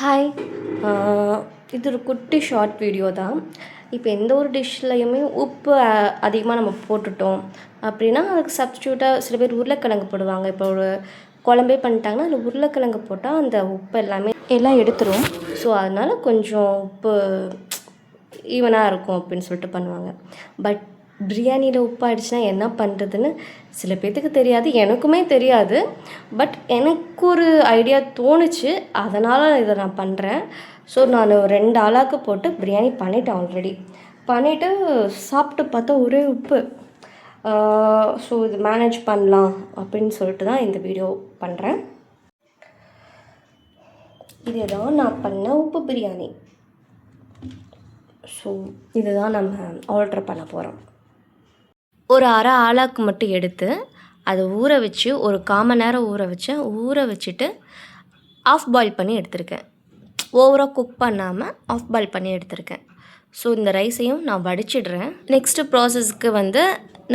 Hi இது ஒரு குட்டி ஷார்ட் வீடியோ தான். இப்போ எந்த ஒரு டிஷ்லையுமே உப்பு அதிகமாக நம்ம போட்டுட்டோம். அப்படின்னா அதுக்கு சப்ஸ்டியூட்டாக சில பேர் உருளைக்கிழங்கு போடுவாங்க. இப்போ ஒரு குழம்பே பண்ணிட்டாங்கன்னா அதில் உருளைக்கிழங்கு போட்டால் அந்த உப்பு எல்லாமே எல்லாம் எடுத்துரும். ஸோ அதனால் கொஞ்சம் உப்பு ஈவனாக இருக்கும் அப்படின்னு சொல்லிட்டு பண்ணுவாங்க. பட் பிரியாணியில் உப்பு ஆயிடுச்சுன்னா என்ன பண்ணுறதுன்னு சில பேர்த்துக்கு தெரியாது எனக்குமே தெரியாது. பட் எனக்கு ஒரு ஐடியா தோணுச்சு அதனால் இதை நான் பண்ணுறேன் ஸோ நான் ஒரு ரெண்டு ஆளாக்கு போட்டு பிரியாணி பண்ணிட்டேன் ஆல்ரெடி பண்ணிவிட்டு சாப்பிட்டு பார்த்தா ஒரே உப்பு. ஸோ இது மேனேஜ் பண்ணலாம் அப்படின்னு சொல்லிட்டு தான் இந்த வீடியோ பண்ணுறேன் இதுதான் நான் பண்ண உப்பு பிரியாணி. ஸோ இதுதான் நம்ம ஆர்டர் பண்ண போகிறோம் ஒரு அரை ஆளாக்கு மட்டும் எடுத்து அதை ஊற வச்சு ஒரு காமன் நேரம் ஊற வச்சேன் ஊற வச்சுட்டு ஆஃப் பாயில் பண்ணி எடுத்திருக்கேன். ஓவராக குக் பண்ணாமல் ஆஃப் பாயில் பண்ணி எடுத்திருக்கேன். ஸோ இந்த ரைஸையும் நான் வடிச்சிடுறேன். நெக்ஸ்ட்டு ப்ராசஸ்க்கு வந்து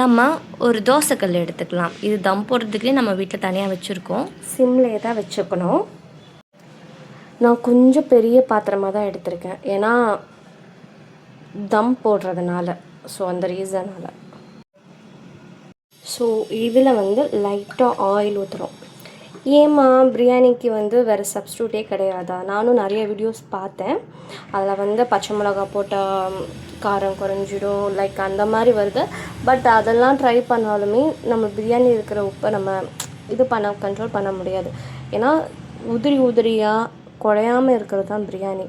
நம்ம ஒரு தோசைக்கல் எடுத்துக்கலாம். இது தம் போடுறதுக்கே நம்ம வீட்டில் தனியாக வச்சுருக்கோம். சிம்லேயே தான் வச்சுக்கணும். நான் கொஞ்சம் பெரிய பாத்திரமாக தான் எடுத்திருக்கேன். ஏன்னா தம் போடுறதுனால. ஸோ அந்த ரீசனால் ஸோ இதில் வந்து லைட்டாக ஆயில் ஊற்றுறோம் ஏம்மா பிரியாணிக்கு வந்து வேறு சப்ஸ்டியூட்டே கிடையாதா? நானும் நிறைய வீடியோஸ் பார்த்தேன். அதில் வந்து பச்சை மிளகா போட்டால் காரம் குறைஞ்சிடும் லைக் அந்த மாதிரி வருது. பட் அதெல்லாம் ட்ரை பண்ணாலுமே நம்ம பிரியாணி இருக்கிற உப்பை நம்ம இது பண்ண கண்ட்ரோல் பண்ண முடியாது. ஏன்னா உதிரி உதிரியாக குழையாமல் இருக்கிறது தான் பிரியாணி.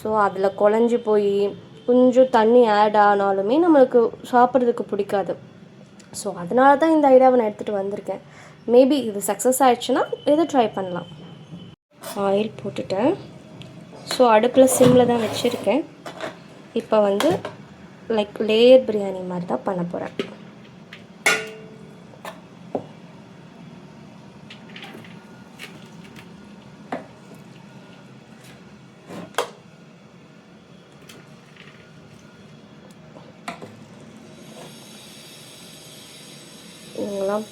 ஸோ அதில் குழஞ்சி போய் கொஞ்சம் தண்ணி ஆட் ஆனாலுமே நம்மளுக்கு சாப்பிட்றதுக்கு பிடிக்காது. ஸோ அதனால தான் இந்த ஐடியாவை நான் எடுத்துகிட்டு வந்திருக்கேன். மேபி இது சக்ஸஸ் ஆகிடுச்சுன்னா இதை ட்ரை பண்ணலாம். ஆயில் போட்டுட்டேன். ஸோ அடுப்பில் சிம்மில் தான் வச்சுருக்கேன். இப்போ வந்து லைக் லேயர் பிரியாணி மாதிரி தான் பண்ண போகிறேன் போடலாம்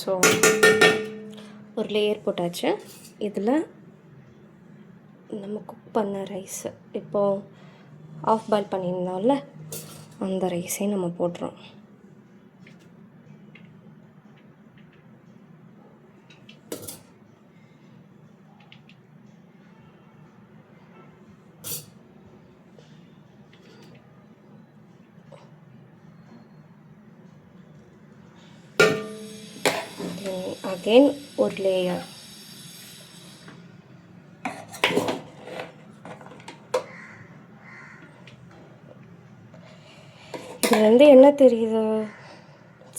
ஸோ ஒரு லேயர் போட்டாச்சு. இதில் நம்ம குக் பண்ண ரைஸு இப்போது ஆஃப் பாயில் பண்ணியிருந்தோம்ல அந்த ரைஸையும் நம்ம போட்டுறோம். Again ஒரு லேயர் இதுலேருந்து என்ன தெரியுது?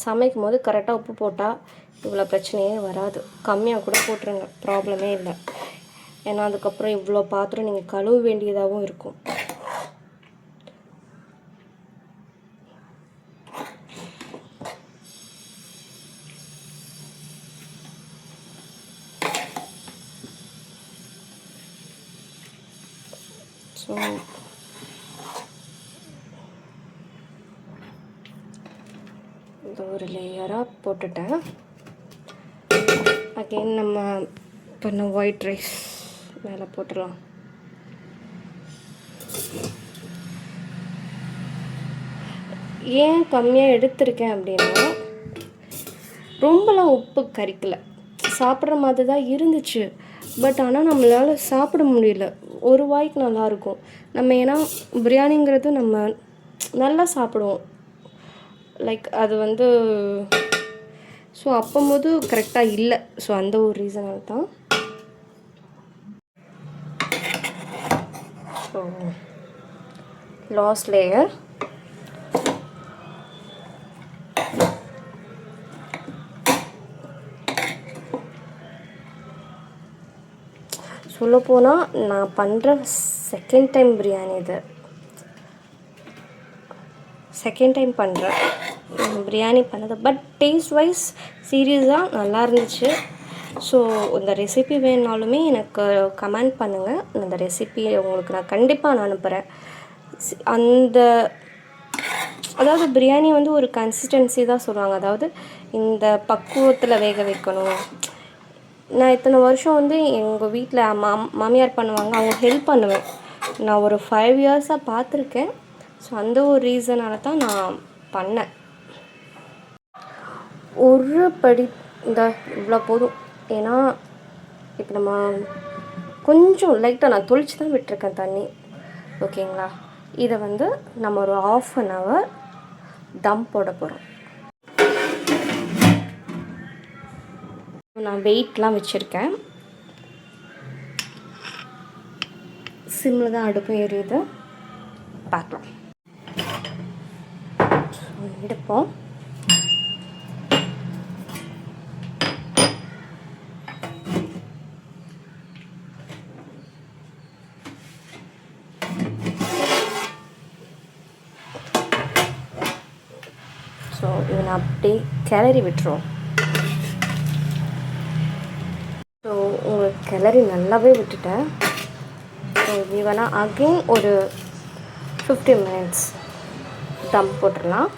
சமைக்கும் போது கரெக்டாக உப்பு போட்டால் இவ்வளோ பிரச்சனையே வராது. கம்மியாக கூட போட்டுருங்க. ப்ராப்ளமே இல்லை. ஏன்னா அதுக்கப்புறம் இவ்வளோ பாத்திரம் நீங்கள் கழுவ வேண்டியதாகவும் இருக்கும். ஸோ இந்த ஒரு லேயராக போட்டுட்டேன். அகெயின் நம்ம பண்ண ஒயிட் ரைஸ் மேலே போட்டுடலாம் ஏன் கம்மியாக எடுத்திருக்கேன் அப்படின்னா ரொம்பலாம் உப்பு கறிக்கலை சாப்பிட்ற மாதிரி தான் இருந்துச்சு. பட் ஆனால் நம்மளால் சாப்பிட முடியல. ஒரு வாய்க்கு நல்லாயிருக்கும் நம்ம ஏன்னா பிரியாணிங்கிறது நம்ம நல்லா சாப்பிடுவோம். லைக் அது வந்து ஸோ அப்போம்போது கரெக்டாக இல்லை. ஸோ அந்த ஒரு ரீசனால் தான். ஸோ லாஸ்ட் லேயர் சொல்லப்போனால் நான் பண்ணுற செகண்ட் டைம் பிரியாணி இது. செகண்ட் டைம் பண்ணுறேன் பிரியாணி பண்ணது பட் டேஸ்ட் வைஸ் சீரியஸாக நல்லா இருந்துச்சு. ஸோ இந்த ரெசிபி வேணுனாலுமே எனக்கு கமெண்ட் பண்ணுங்கள் அந்த ரெசிபியை உங்களுக்கு நான் கண்டிப்பாக நான் அனுப்புகிறேன் அந்த அதாவது பிரியாணி வந்து ஒரு கன்சிஸ்டன்சி தான் சொல்லுவாங்க. அதாவது இந்த பக்குவத்தில் வேக வைக்கணும். நான் இத்தனை வருஷம் வந்து எங்கள் வீட்டில் மாம் மாமியார் பண்ணுவாங்க. அவங்க ஹெல்ப் பண்ணுவேன். நான் ஒரு ஃபைவ் இயர்ஸாக பார்த்துருக்கேன் ஸோ அந்த ஒரு ரீசனால தான் நான் பண்ணேன். ஒரு படி இந்த இவ்வளோ போதும். ஏன்னா இப்போ நம்ம கொஞ்சம் லைட்டாக நான் தொளிச்சு தான் விட்டுருக்கேன் தண்ணி. ஓகேங்களா இதை வந்து நம்ம ஒரு ஆஃப் அன் ஹவர் தம் போட போகிறோம் நான் வெயிட்லாம் வச்சுருக்கேன். சிம்மில் தான் அடுப்பு எரியுது. பார்க்கலாம். எடுப்போம். ஸோ இவனை அப்படியே கிளறி விட்டுருவோம் ஸோ உங்களுக்கு கிளறி நல்லாவே விட்டுட்டேன். ஸோ இவனா அகெயின் ஒரு ஃபிஃப்டி மினிட்ஸ் தம் போட்டுடலாம்.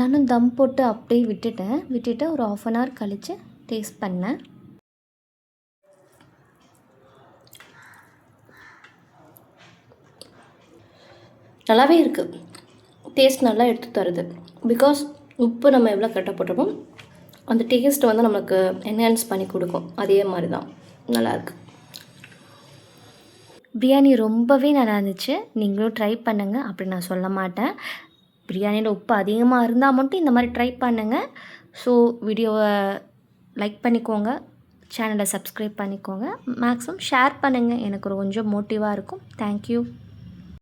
நானும் தம் போட்டு அப்படியே விட்டுட்டேன். விட்டுட்டு ஒரு ஆஃப் அன் ஹவர் கழித்து டேஸ்ட் பண்ணேன். நல்லாவே இருக்குது டேஸ்ட் நல்லா எடுத்து தருது. பிகாஸ் உப்பு நம்ம எவ்வளோ கரெக்டாக போட்டோமோ அந்த டேஸ்ட்டு வந்து நமக்கு என்ஹான்ஸ் பண்ணி கொடுக்கும். அதே மாதிரி தான் நல்லாயிருக்கு பிரியாணி ரொம்பவே நல்லா இருந்துச்சு. நீங்களும் ட்ரை பண்ணுங்கள் அப்படி நான் சொல்ல மாட்டேன். பிரியாணியில் உப்பு அதிகமாக இருந்தால் மட்டும் இந்த மாதிரி ட்ரை பண்ணுங்கள் ஸோ வீடியோவை லைக் பண்ணிக்கோங்க. சேனலை சப்ஸ்கிரைப் பண்ணிக்கோங்க. மேக்ஸிமம் ஷேர் பண்ணுங்கள் எனக்கு கொஞ்சம் மோட்டிவாக இருக்கும். தேங்க்யூ